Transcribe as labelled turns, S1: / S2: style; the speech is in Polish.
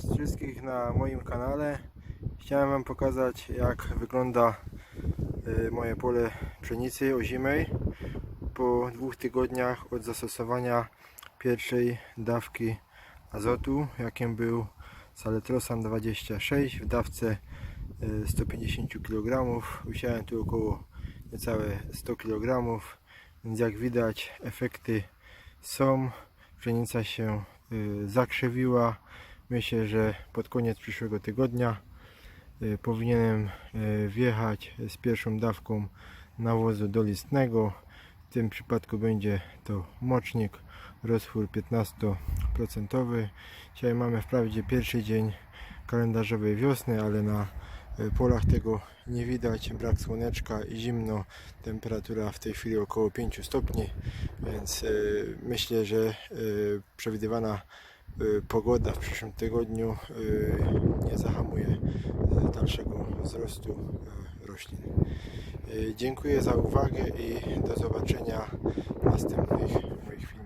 S1: Was wszystkich na moim kanale. Chciałem Wam pokazać jak wygląda y, moje pole pszenicy ozimej po dwóch tygodniach od zastosowania pierwszej dawki azotu, jakim był Saletrosan 26 w dawce y, 150 kg. Usiałem tu około niecałe 100 kg, więc jak widać efekty są. Pszenica się y, zakrzywiła. Myślę, że pod koniec przyszłego tygodnia y, powinienem y, wjechać z pierwszą dawką nawozu dolistnego. W tym przypadku będzie to mocznik, rozchór 15%. Dzisiaj mamy wprawdzie pierwszy dzień kalendarzowej wiosny, ale na y, polach tego nie widać. Brak słoneczka i zimno. Temperatura w tej chwili około 5 stopni, więc myślę, że przewidywana pogoda w przyszłym tygodniu y, nie zahamuje y, dalszego wzrostu y, roślin. Y, Dziękuję za uwagę i do zobaczenia w następnych moich filmach.